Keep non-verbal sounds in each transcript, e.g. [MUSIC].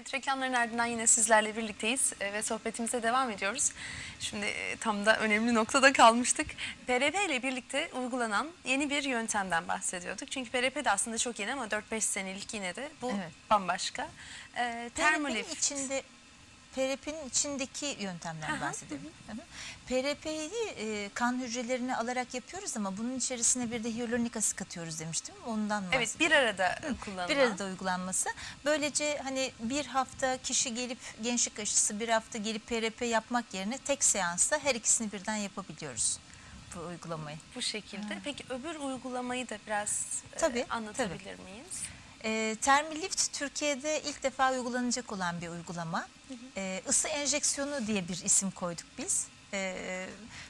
Evet reklamların ardından yine sizlerle birlikteyiz e, ve sohbetimize devam ediyoruz. Şimdi e, tam da önemli noktada kalmıştık. PRP ile birlikte uygulanan yeni bir yöntemden bahsediyorduk. Çünkü PRP de aslında çok yeni ama 4-5 senelik yine de bu Evet. bambaşka. E, PRP'nin Thermolift. içinde PRP'nin içindeki yöntemden Aha, bahsedelim. Hı hı. PRP'yi e, kan hücrelerini alarak yapıyoruz ama bunun içerisine bir de hyaluronik asit katıyoruz demiştim. Ondan Evet bahsediyorum. bir arada kullanılan. Bir arada uygulanması. Böylece hani bir hafta kişi gelip gençlik aşısı bir hafta gelip PRP yapmak yerine tek seansta her ikisini birden yapabiliyoruz bu uygulamayı. Bu şekilde. Peki öbür uygulamayı da biraz e, Tabii, anlatabilir miyiz? E, Thermilift Türkiye'de ilk defa uygulanacak olan bir uygulama. E, ısı enjeksiyonu diye bir isim koyduk biz. E,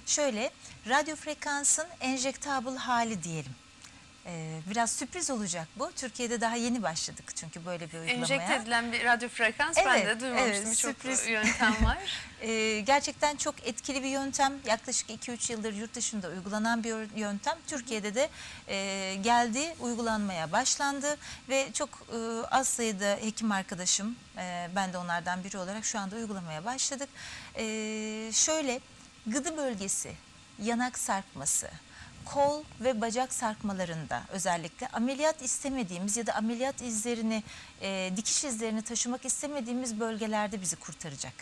şöyle radyo frekansın enjektable hali diyelim. E, biraz sürpriz olacak bu. Türkiye'de daha yeni başladık çünkü böyle bir uygulamaya. Enjekte edilen bir radyo frekans ben Evet, de duymamıştım. evet, sürpriz. yöntem var. [LAUGHS] Ee, gerçekten çok etkili bir yöntem. Yaklaşık 2-3 yıldır yurt dışında uygulanan bir yöntem. Türkiye'de de e, geldi, uygulanmaya başlandı ve çok e, az sayıda hekim arkadaşım, e, ben de onlardan biri olarak şu anda uygulamaya başladık. E, şöyle, gıdı bölgesi, yanak sarkması, kol ve bacak sarkmalarında özellikle ameliyat istemediğimiz ya da ameliyat izlerini, e, dikiş izlerini taşımak istemediğimiz bölgelerde bizi kurtaracak.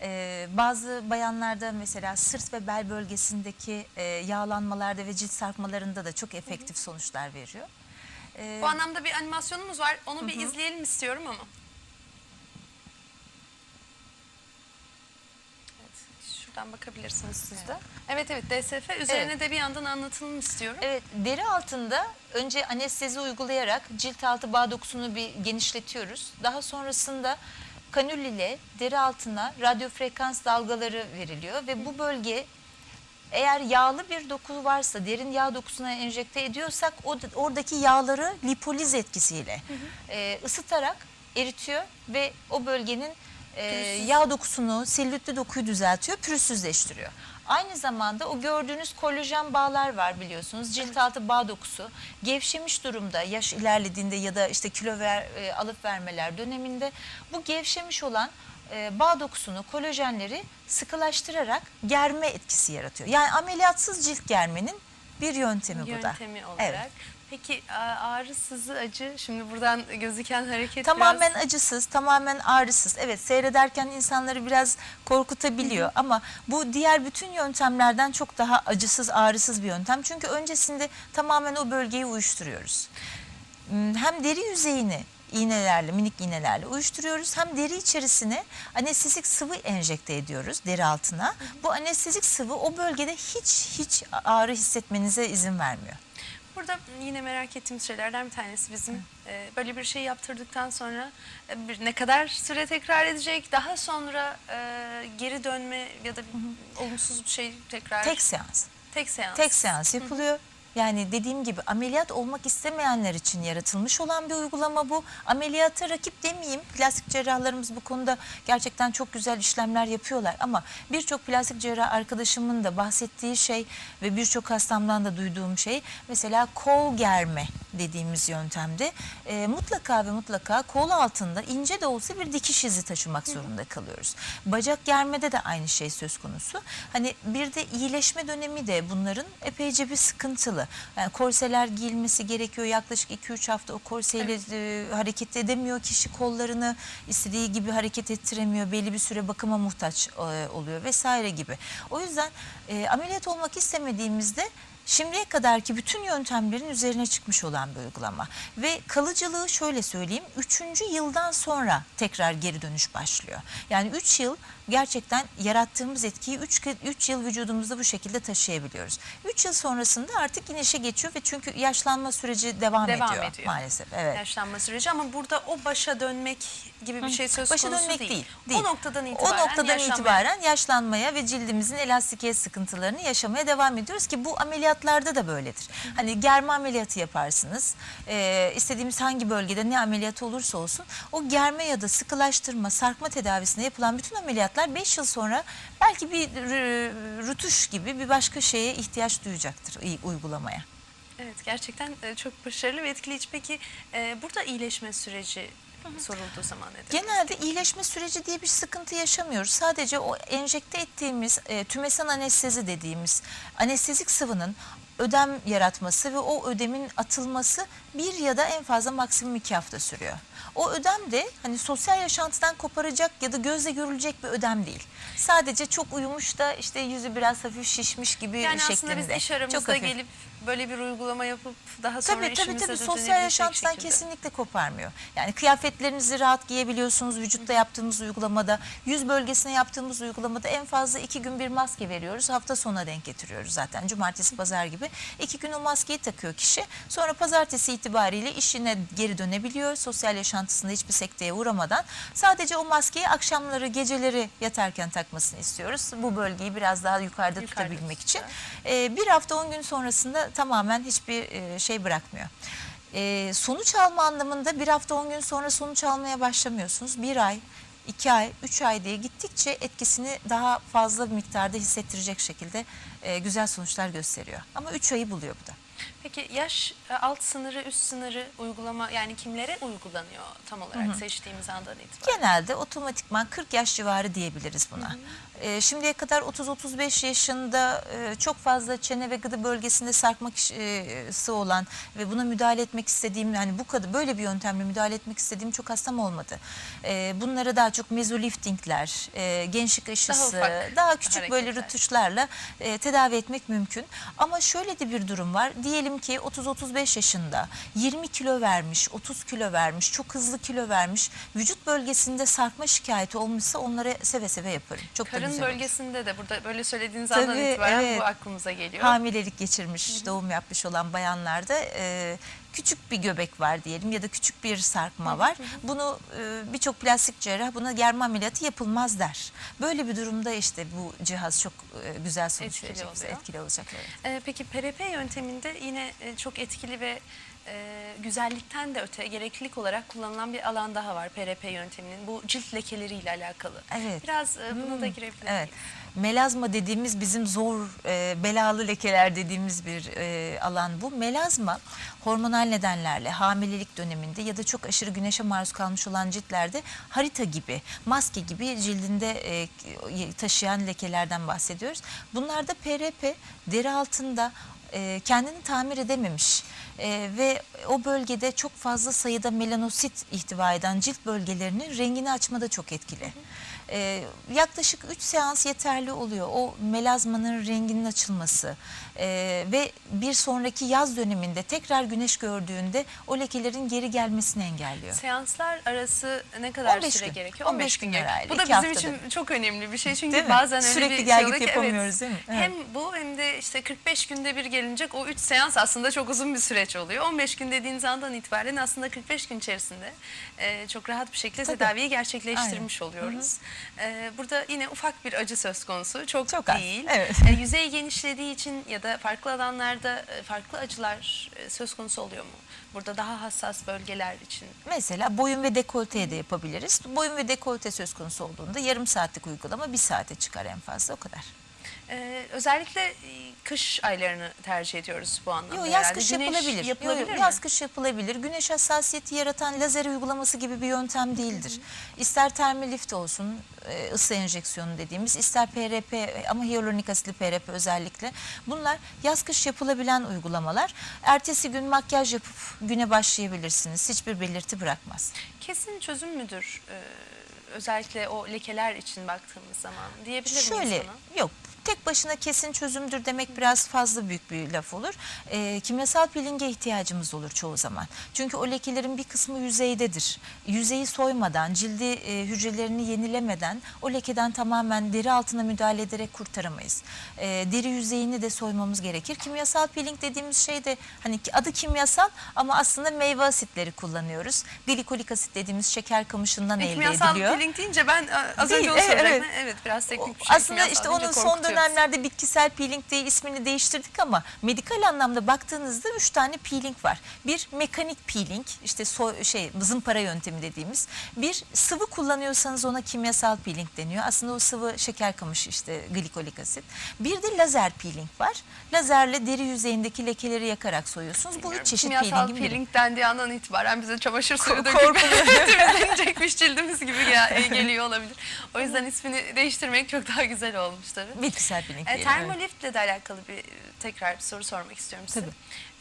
Ee, bazı bayanlarda mesela sırt ve bel bölgesindeki e, yağlanmalarda ve cilt sarkmalarında da çok efektif sonuçlar veriyor. Ee, Bu anlamda bir animasyonumuz var. Onu bir izleyelim istiyorum ama. Şuradan bakabilirsiniz siz de. Evet evet DSF üzerine Evet. de bir yandan anlatılım istiyorum. Evet, deri altında önce anestezi uygulayarak cilt altı bağ dokusunu bir genişletiyoruz. Daha sonrasında kanül ile deri altına radyo frekans dalgaları veriliyor ve bu bölge eğer yağlı bir doku varsa derin yağ dokusuna enjekte ediyorsak o, oradaki yağları lipoliz etkisiyle e, ısıtarak eritiyor ve o bölgenin e, yağ dokusunu, selülitli dokuyu düzeltiyor, pürüzsüzleştiriyor. Aynı zamanda o gördüğünüz kolajen bağlar var biliyorsunuz. Cilt altı bağ dokusu gevşemiş durumda yaş ilerlediğinde ya da işte kilo ver, e, alıp vermeler döneminde bu gevşemiş olan e, bağ dokusunu, kolajenleri sıkılaştırarak germe etkisi yaratıyor. Yani ameliyatsız cilt germenin bir yöntemi, bu da. Yöntemi olarak. Evet. Peki a- ağrı, sızı, acı şimdi buradan gözüken hareket Tamamen biraz... acısız, tamamen ağrısız. Evet seyrederken insanları biraz korkutabiliyor ama bu diğer bütün yöntemlerden çok daha acısız, ağrısız bir yöntem. Çünkü öncesinde tamamen o bölgeyi uyuşturuyoruz. Hmm, Hem deri yüzeyini iğnelerle, minik iğnelerle uyuşturuyoruz. Hem deri içerisine anestezik sıvı enjekte ediyoruz deri altına. Bu anestezik sıvı o bölgede hiç hiç ağrı hissetmenize izin vermiyor. Burada yine merak ettiğimiz şeylerden bir tanesi bizim e, böyle bir şey yaptırdıktan sonra e, bir, ne kadar süre tekrar edecek? Daha sonra e, geri dönme ya da bir olumsuz bir şey tekrar Tek seans. tek seans. Tek seans yapılıyor. Yani dediğim gibi ameliyat olmak istemeyenler için yaratılmış olan bir uygulama bu. Ameliyata rakip demeyeyim. Plastik cerrahlarımız bu konuda gerçekten çok güzel işlemler yapıyorlar. Ama birçok plastik cerrah arkadaşımın da bahsettiği şey ve birçok hastamdan da duyduğum şey mesela kol germe dediğimiz yöntemde e, mutlaka ve mutlaka kol altında ince de olsa bir dikiş izi taşımak zorunda kalıyoruz. Bacak germede de aynı şey söz konusu. Hani bir de iyileşme dönemi de bunların epeyce bir sıkıntılı. Yani korseler giyilmesi gerekiyor. Yaklaşık 2-3 hafta o korseyle e, hareket edemiyor kişi kollarını istediği gibi hareket ettiremiyor. Belli bir süre bakıma muhtaç e, oluyor vesaire gibi. O yüzden e, ameliyat olmak istemediğimizde Şimdiye kadarki bütün yöntemlerin üzerine çıkmış olan bir uygulama. Ve kalıcılığı şöyle söyleyeyim, üçüncü yıldan sonra tekrar geri dönüş başlıyor. Yani üç yıl gerçekten yarattığımız etkiyi 3 üç yıl vücudumuzda bu şekilde taşıyabiliyoruz. 3 yıl sonrasında artık inişe geçiyor ve çünkü yaşlanma süreci devam, Devam ediyor, ediyor. maalesef. Evet. Yaşlanma süreci ama burada o başa dönmek gibi bir şey söz Başa konusu dönmek değil. değil, değil. O noktadan itibaren o noktadan yaşlanmaya- itibaren yaşlanmaya ve cildimizin elastikiyet sıkıntılarını yaşamaya devam ediyoruz ki bu ameliyatlarda da böyledir. Hani germe ameliyatı yaparsınız. Ee, istediğimiz hangi bölgede ne ameliyat olursa olsun o germe ya da sıkılaştırma, sarkma tedavisine yapılan bütün ameliyatlar 5 yıl sonra belki bir rü- rütuş gibi bir başka şeye ihtiyaç duyacaktır uygulamaya. Evet gerçekten e, çok başarılı ve etkileyici. Peki e, burada iyileşme süreci sorulduğu zaman nedir? Genelde iyileşme süreci diye bir sıkıntı yaşamıyoruz. Sadece o enjekte ettiğimiz e, tümesen anestezi dediğimiz anestezik sıvının ödem yaratması ve o ödemin atılması bir ya da en fazla maksimum iki hafta sürüyor. O ödem de hani sosyal yaşantıdan koparacak ya da gözle görülecek bir ödem değil. Sadece çok uyumuş da işte yüzü biraz hafif şişmiş gibi Yani şeklinde. aslında biz iş Çok aramızda gelip böyle bir uygulama yapıp daha sonra Tabii tabii tabii sosyal yaşantıdan şekilde. kesinlikle koparmıyor. Yani kıyafetlerinizi rahat giyebiliyorsunuz vücutta yaptığımız uygulamada. Yüz bölgesine yaptığımız uygulamada en fazla iki gün bir maske veriyoruz. Hafta sonuna denk getiriyoruz zaten cumartesi pazar gibi. İki gün o maskeyi takıyor kişi. Sonra pazartesi itibariyle işine geri dönebiliyor. Sosyal yaşantısında hiçbir sekteye uğramadan. Sadece o maskeyi akşamları geceleri yatarken takmasını istiyoruz. Bu bölgeyi biraz daha yukarıda, Yukarıda tutabilmek için. Ee, bir hafta 10 gün sonrasında tamamen hiçbir e, şey bırakmıyor. Ee, sonuç alma anlamında bir hafta 10 gün sonra sonuç almaya başlamıyorsunuz. Bir ay, iki ay, üç ay diye gittikçe etkisini daha fazla bir miktarda hissettirecek şekilde e, güzel sonuçlar gösteriyor. Ama üç ayı buluyor bu da. Peki yaş e, alt sınırı üst sınırı uygulama yani kimlere uygulanıyor tam olarak seçtiğimiz andan itibaren? Genelde otomatikman 40 yaş civarı diyebiliriz buna. Ee, şimdiye kadar 30-35 yaşında e, çok fazla çene ve gıdı bölgesinde sarkmak işi olan ve buna müdahale etmek istediğim yani bu kadar böyle bir yöntemle müdahale etmek istediğim çok hastam olmadı. Ee, bunlara daha çok mezoliftingler, e, gençlik aşısı, ufak daha, küçük böyle hareketler. rütuşlarla e, tedavi etmek mümkün. Ama şöyle de bir durum var. Diyelim ki 30-35 yaşında 20 kilo vermiş, 30 kilo vermiş, çok hızlı kilo vermiş, vücut bölgesinde sarkma şikayeti olmuşsa onları seve seve yaparım. Çok da Karın güzel olur. bölgesinde de burada böyle söylediğiniz andan Tabii, itibaren evet. bu aklımıza geliyor. Hamilelik geçirmiş, doğum yapmış olan bayanlarda e, küçük bir göbek var diyelim ya da küçük bir sarkma var. Bunu e, birçok plastik cerrah buna germe ameliyatı yapılmaz der. Böyle bir durumda işte bu cihaz çok e, güzel sonuç Etkili verecek, bize, oluyor. etkili olacak. Evet. Ee, peki PRP yönteminde yine e, çok etkili ve e, güzellikten de öte gereklilik olarak kullanılan bir alan daha var PRP yönteminin. Bu cilt lekeleriyle alakalı. Evet. Biraz e, buna da girebilir Evet. Melazma dediğimiz bizim zor e, belalı lekeler dediğimiz bir e, alan bu. Melazma hormonal nedenlerle hamilelik döneminde ya da çok aşırı güneşe maruz kalmış olan ciltlerde harita gibi, maske gibi cildinde e, taşıyan lekelerden bahsediyoruz. Bunlarda PRP deri altında e, kendini tamir edememiş e, ve o bölgede çok fazla sayıda melanosit ihtiva eden cilt bölgelerinin rengini açmada çok etkili. E, yaklaşık 3 seans yeterli oluyor. O melazmanın renginin açılması e, ve bir sonraki yaz döneminde tekrar güneş gördüğünde o lekelerin geri gelmesini engelliyor. Seanslar arası ne kadar 15 süre gün. gerekiyor? 15 gün gerekiyor. herhalde, Bu da bizim haftada için çok önemli bir şey. Çünkü bazen öyle Sürekli bir gel şey git ki, yapamıyoruz, değil mi? Evet. Hem bu hem de işte 45 günde bir gelinecek o 3 seans aslında çok uzun bir süreç oluyor. 15 gün dediğiniz andan itibaren aslında 45 gün içerisinde e, çok rahat bir şekilde Tabii. tedaviyi gerçekleştirmiş oluyoruz. E, burada yine ufak bir acı söz konusu. Çok, Çok az, değil. evet. E, yüzey genişlediği için ya da farklı alanlarda e, farklı acılar e, söz konusu oluyor mu? Burada daha hassas bölgeler için. Mesela boyun ve dekolteye de yapabiliriz. Boyun ve dekolte söz konusu olduğunda yarım saatlik uygulama bir saate çıkar en fazla o kadar. Ee, özellikle e, kış aylarını tercih ediyoruz bu anlamda. Yok yaz kış Güneş yapılabilir. yapılabilir mi? Yaz kış yapılabilir. Güneş hassasiyeti yaratan lazer uygulaması gibi bir yöntem değildir. İster termolift olsun, e, ısı enjeksiyonu dediğimiz, ister PRP ama hyaluronik asitli PRP özellikle. Bunlar yaz kış yapılabilen uygulamalar. Ertesi gün makyaj yapıp güne başlayabilirsiniz. Hiçbir belirti bırakmaz. Kesin çözüm müdür? Ee, özellikle o lekeler için baktığımız zaman diyebilir miyiz Şöyle yok tek başına kesin çözümdür demek biraz fazla büyük bir laf olur. Ee, kimyasal peelinge ihtiyacımız olur çoğu zaman. Çünkü o lekelerin bir kısmı yüzeydedir. Yüzeyi soymadan, cildi e, hücrelerini yenilemeden o lekeden tamamen deri altına müdahale ederek kurtaramayız. Ee, deri yüzeyini de soymamız gerekir. Kimyasal peeling dediğimiz şey de hani adı kimyasal ama aslında meyve asitleri kullanıyoruz. Glikolik asit dediğimiz şeker kamışından E, elde kimyasal ediliyor. peeling deyince ben e, az Değil, önce onu evet. Evet. Evet, biraz teknik bir şey. Aslında kimyasal işte onun son korkutuyor. Dönemlerde bitkisel peeling diye ismini değiştirdik ama medikal anlamda baktığınızda üç tane peeling var. Bir mekanik peeling işte so- şey zımpara yöntemi dediğimiz. Bir sıvı kullanıyorsanız ona kimyasal peeling deniyor. Aslında o sıvı şeker kamışı işte glikolik asit. Bir de lazer peeling var. Lazerle deri yüzeyindeki lekeleri yakarak soyuyorsunuz. Bu üç çeşit Kimyasal peelingin biri. peeling dendiği andan itibaren bize çamaşır suyu döküp [LAUGHS] temizlenecekmiş cildimiz gibi gel- geliyor olabilir. O yüzden ismini değiştirmek çok daha güzel olmuş tabii. Bitkisel peeling. E, evet. termoliftle de alakalı bir tekrar bir soru sormak istiyorum size. Tabii.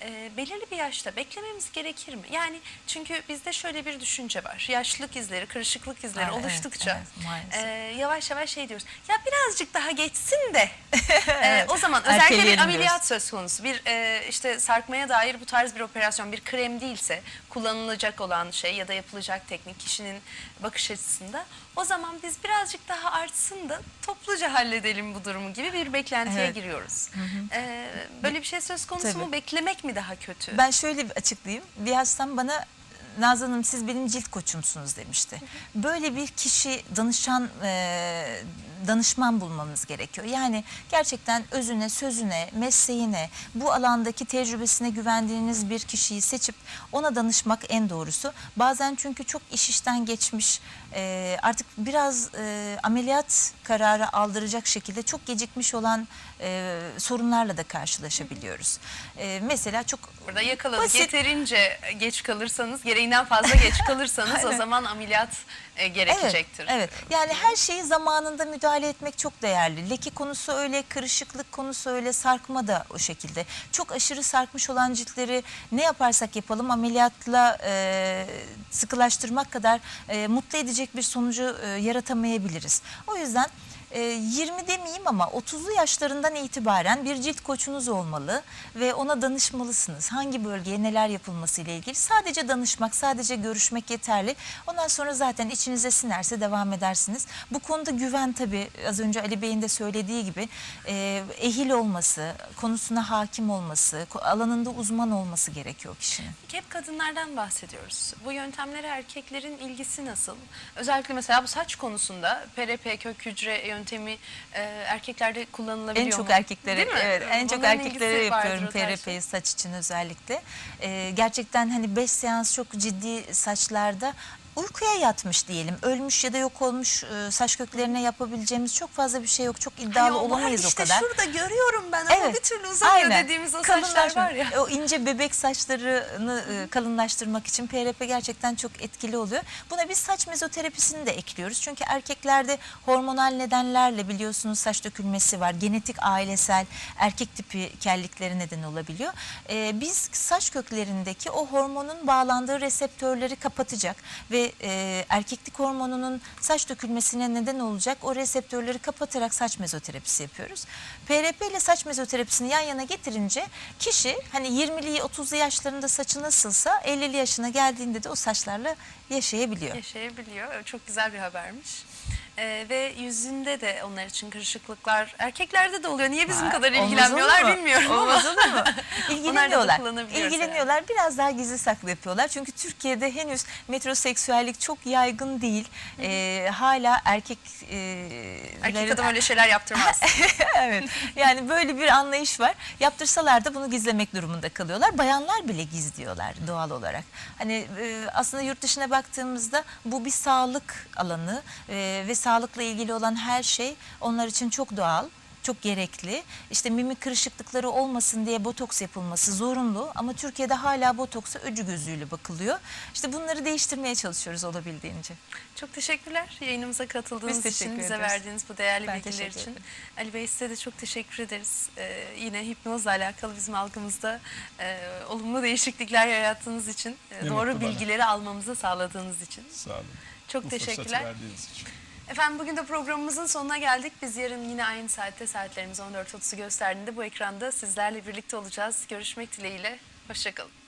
E, belirli bir yaşta beklememiz gerekir mi? Yani çünkü bizde şöyle bir düşünce var. Yaşlılık izleri, kırışıklık izleri evet, oluştukça evet, maalesef. e, yavaş yavaş şey diyoruz. Ya birazcık daha geçsin de. [LAUGHS] E, o zaman özellikle bir ameliyat diyoruz. söz konusu. Bir e, işte sarkmaya dair bu tarz bir operasyon, bir krem değilse kullanılacak olan şey ya da yapılacak teknik kişinin bakış açısında o zaman biz birazcık daha artsın da topluca halledelim bu durumu gibi bir beklentiye Evet. giriyoruz. E, böyle bir şey söz konusu Tabii. mu? Beklemek mi daha kötü? Ben şöyle bir açıklayayım. Bir hastam bana Nazan Hanım siz benim cilt koçumsunuz demişti. Böyle bir kişi danışan e, danışman bulmamız gerekiyor. Yani gerçekten özüne, sözüne, mesleğine, bu alandaki tecrübesine güvendiğiniz bir kişiyi seçip ona danışmak en doğrusu. Bazen çünkü çok iş işten geçmiş, e, artık biraz e, ameliyat kararı aldıracak şekilde çok gecikmiş olan e, sorunlarla da karşılaşabiliyoruz. E, mesela çok Burada yakaladık. Basit. Yeterince geç kalırsanız, gereğinden fazla geç kalırsanız [LAUGHS] o zaman ameliyat e, gerekecektir. Evet, evet. Yani her şeyi zamanında müdahale etmek çok değerli. Leke konusu öyle, kırışıklık konusu öyle, sarkma da o şekilde. Çok aşırı sarkmış olan ciltleri ne yaparsak yapalım ameliyatla e, sıkılaştırmak kadar e, mutlu edecek bir sonucu e, yaratamayabiliriz. O yüzden e, 20 demeyeyim ama 30'lu yaşlarından itibaren bir cilt koçunuz olmalı ve ona danışmalısınız. Hangi bölgeye neler yapılması ile ilgili sadece danışmak, sadece görüşmek yeterli. Ondan sonra zaten içinize sinerse devam edersiniz. Bu konuda güven tabii az önce Ali Bey'in de söylediği gibi e, ehil olması, konusuna hakim olması, alanında uzman olması gerekiyor kişinin. Hep kadınlardan bahsediyoruz. Bu yöntemlere erkeklerin ilgisi nasıl? Özellikle mesela bu saç konusunda PRP kök hücre yöntemi e, erkeklerde kullanılabiliyor En çok mu? erkeklere Değil mi? evet en çok Bunların erkeklere ilgisi vardır yapıyorum o tarz PRP'yi saç için özellikle. Ee, gerçekten hani 5 seans çok ciddi saçlarda uykuya yatmış diyelim. Ölmüş ya da yok olmuş e, saç köklerine yapabileceğimiz çok fazla bir şey yok. Çok iddialı Hani o var olamayız işte o kadar. şurada görüyorum ben ama bir türlü uzamıyor aynen. dediğimiz o saçlar var ya. O ince bebek saçlarını e, kalınlaştırmak için PRP gerçekten çok etkili oluyor. Buna biz saç mezoterapisini de ekliyoruz. Çünkü erkeklerde hormonal nedenlerle biliyorsunuz saç dökülmesi var. Genetik, ailesel, erkek tipi kellikleri neden olabiliyor. E, biz saç köklerindeki o hormonun bağlandığı reseptörleri kapatacak ve e, erkeklik hormonunun saç dökülmesine neden olacak o reseptörleri kapatarak saç mezoterapisi yapıyoruz. PRP ile saç mezoterapisini yan yana getirince kişi hani 20'li 30'lu yaşlarında saçı nasılsa 50'li yaşına geldiğinde de o saçlarla yaşayabiliyor. Yaşayabiliyor. Çok güzel bir habermiş. Ee, ve yüzünde de onlar için kırışıklıklar erkeklerde de oluyor. Niye bizim Ha, kadar olmaz ilgilenmiyorlar olur mu? bilmiyorum ama. Olmaz olur mu? [LAUGHS] İlgileniyorlar. İlgileniyorlar. Biraz daha gizli saklı yapıyorlar. Çünkü Türkiye'de henüz metroseksüellik çok yaygın değil. Ee, hala erkek e, Erkek adam öyle şeyler yaptırmaz. [LAUGHS] evet. Yani böyle bir anlayış var. Yaptırsalar da bunu gizlemek durumunda kalıyorlar. Bayanlar bile gizliyorlar doğal olarak. Hani e, aslında yurt dışına baktığımızda bu bir sağlık alanı e, ve sağlıkla ilgili olan her şey onlar için çok doğal. Çok gerekli. İşte mimik kırışıklıkları olmasın diye botoks yapılması zorunlu ama Türkiye'de hala botoksa öcü gözüyle bakılıyor. İşte bunları değiştirmeye çalışıyoruz olabildiğince. Çok teşekkürler yayınımıza katıldığınız için, bize verdiğiniz bu değerli Ben bilgiler için. Ali Bey size de çok teşekkür ederiz. Ee, yine hipnozla alakalı bizim algımızda e, olumlu değişiklikler yarattığınız için, e, doğru mutlu bana. bilgileri almamızı sağladığınız için. Sağ olun. Çok Bu fırsatı teşekkürler. Efendim bugün de programımızın sonuna geldik. Biz yarın yine aynı saatte saatlerimiz 14.30'u gösterdiğinde bu ekranda sizlerle birlikte olacağız. Görüşmek dileğiyle. Hoşçakalın.